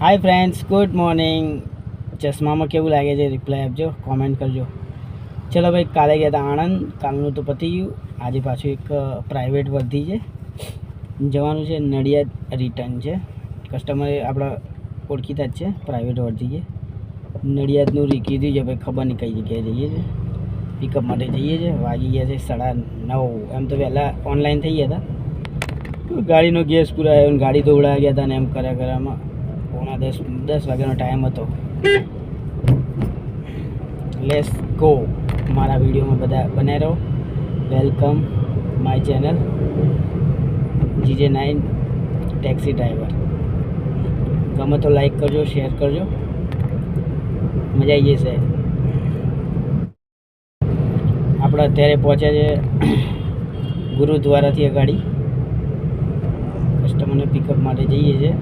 હાય friends good morning ચશ્મામાં કેવું લાગે છે? રિપ્લાય આપજો કોમેન્ટ કરજો. ચલો ભાઈ, કાલે ગયા હતા આણંદ, કાલનું તો પતી ગયું. આજે પાછું એક પ્રાઇવેટ વર્ધી છે. જવાનું છે નડિયાદ રિટર્ન છે. કસ્ટમરે આપણા ઓળખીતા જ છે પ્રાઇવેટ વર્ધી છે. નડિયાદનું કીધું છે, ભાઈ, ખબર નહીં કઈ જગ્યાએ જઈએ છીએ. પિકઅપ માટે જઈએ છીએ. વાગી ગયા છે સાડા નવ. એમ તો પહેલાં ઓનલાઈન થઈ ગયા હતા. ગાડીનો ગેસ પુરાયો અને ગાડી દોડાવી ગયા હતા ને એમ કર્યા કર્યામાં. પોણા દસ દસ વાગ્યાનો ટાઈમ હતો. લેસ ગો મારા વિડીયોમાં બધા બને રહો. Welcome my channel GJ nine taxi driver ગમે તો લાઈક કરજો શેર કરજો. મજા આવી જશે. આપણે અત્યારે પહોંચ્યા છે ગુરુદ્વારાથી અગાડી. ગાડી કસ્ટમરને પિકઅપ માટે જઈએ છીએ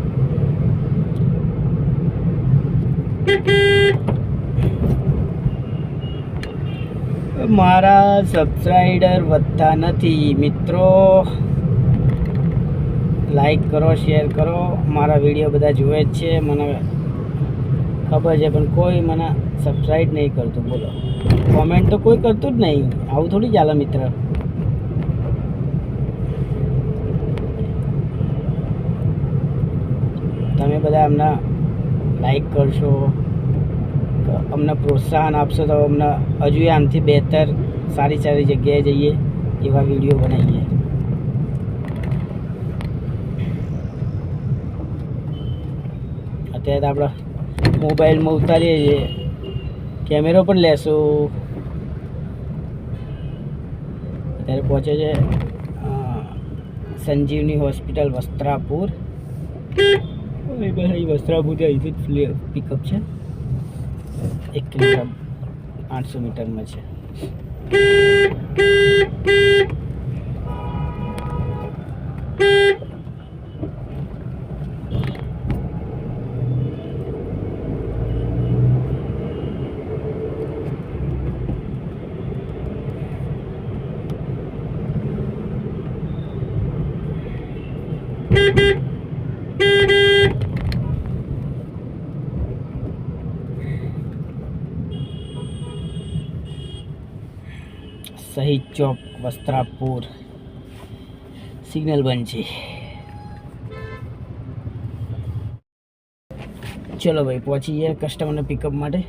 મારા સબસ્ક્રાઈબર વધતા નથી, મિત્રો. લાઈક કરો શેર કરો. મારા વીડિયો બધા જુએ જ છે. મને ખબર છે, પણ કોઈ મને સબસ્ક્રાઈબ નહીં કરતું. બોલો. કોમેન્ટ તો કોઈ કરતું જ નહીં. આવું થોડી ચાલે, મિત્ર. તમે બધા એમના લાઈક કરશો. અમને પ્રોત્સાહન આપશો તો અમને હજુ આમથી બહેતર સારી સારી જગ્યાએ જઈએ, એવા વીડિયો બનાવીએ. અત્યારે તો આપણે મોબાઈલમાં ઉતારીએ છીએ. કેમેરો પણ લેશું. અત્યારે પહોંચે છે સંજીવની હોસ્પિટલ વસ્ત્રાપુર. વસ્ત્રાપુર અહીંથી જ પિકઅપ છે. એક કિલોમીટર આઠસો મીટરમાં છે શહીદ ચોક, વસ્ત્રાપુર સિગ્નલ બંધ છે ચલો ભાઈ પહોંચી ગયા કસ્ટમરને પિકઅપ માટે.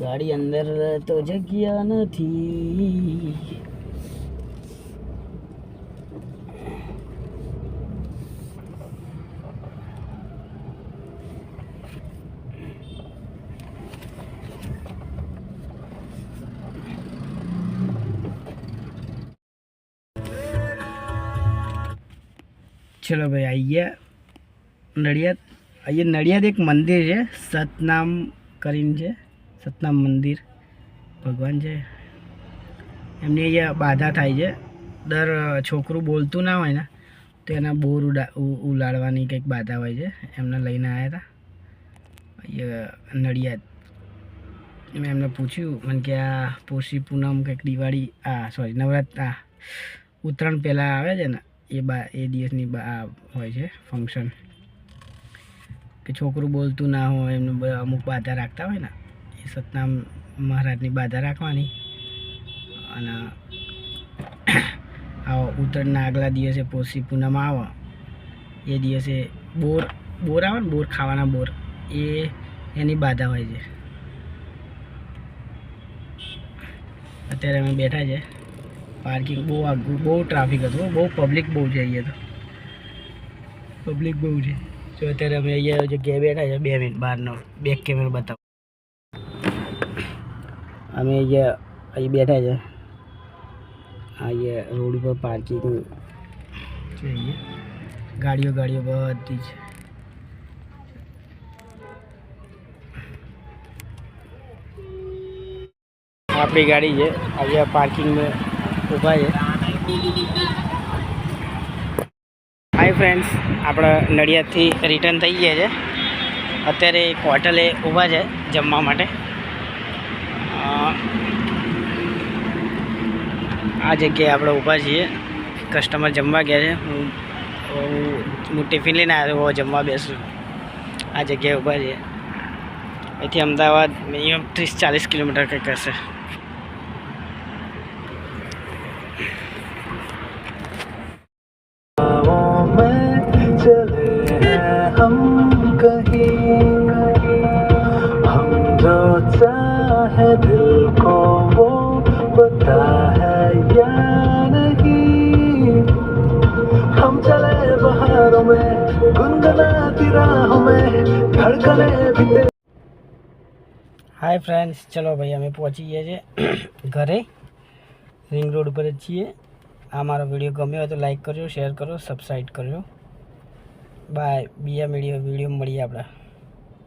ગાડી અંદર તો જગ્યા નથી. ચલો ભાઈ આવી નડિયાદ. અહીંયા નડિયાદ એક મંદિર છે, સતનામ કરીને છે, સતનામ મંદિર. ભગવાન છે. એમની અહીંયા બાધા થાય છે. દર છોકરું બોલતું ના હોય ને, તો એના બોર ઉડા ઉલાડવાની કંઈક બાધા હોય છે. એમને લઈને આવ્યા હતા અહીંયા નડિયાદ. મેં એમને પૂછ્યું, મને કે આ પોષી પૂનમ કંઈક દિવાળી, આ સોરી નવરાત્ર ઉત્તરાયણ પહેલાં આવે છે ને એ બા, એ દિવસની બા હોય છે ફંક્શન કે છોકરું બોલતું ના હોય, એમનું અમુક બાધા રાખતા હોય ને, એ સતનામ મહારાજની બાધા રાખવાની. અને આવો ઉત્તરના આગલા દિવસે પોષી પૂનમ આવે. એ દિવસે બોર બોર આવે ને, બોર ખાવાના બોર, એ એની બાધા હોય છે. અત્યારે અમે બેઠા છે. પાર્કિંગ બહુ આગું બહુ ટ્રાફિક હતું હો, બહુ પબ્લિક બહુ છે અહીંયા તો પબ્લિક બહુ છે જો અત્યારે અમે અહીંયા જગ્યાએ બેઠા છે બે મિનિટ બહારનો બેક કેમેરો બતાવો અમે અહીંયા અહીં બેઠા છે અહીંયા રોડ ઉપર પાર્કિંગ છે અહીંયા ગાડીઓ ગાડીઓ બધી છે આપણી ગાડી છે અહીંયા પાર્કિંગમાં ઊભા છે. હાય ફ્રેન્ડ્સ આપણે નડિયાદથી રિટર્ન થઈ ગયા છે. અત્યારે એક હોટલે ઊભા છે જમવા માટે. આ જગ્યાએ આપણે ઊભા છીએ. કસ્ટમર જમવા ગયા છે. હું હું ટિફિન લઈને આવ્યો જમવા બેસું. આ જગ્યાએ ઊભા છીએ. અહીંથી અમદાવાદ મિનિમમ ત્રીસ ચાલીસ કિલોમીટર કંઈક હશે. हम कहीं हम जो चाहे दिल को वो पता है या नहीं हम चले बहारों में गुनगुनाती राहों में धड़कने भी तेरी હાય ફ્રેન્ડ્સ ચલો ભાઈ અમે પહોંચી ગયા છે ઘરે રિંગ રોડ ઉપર જ છીએ આ મારો વિડીયો ગમ્યો હોય તો લાઈક કરજો શેર કરો સબસ્ક્રાઈબ કરજો બાય બીજા વીડિયો વીડિયો મળીએ આપણે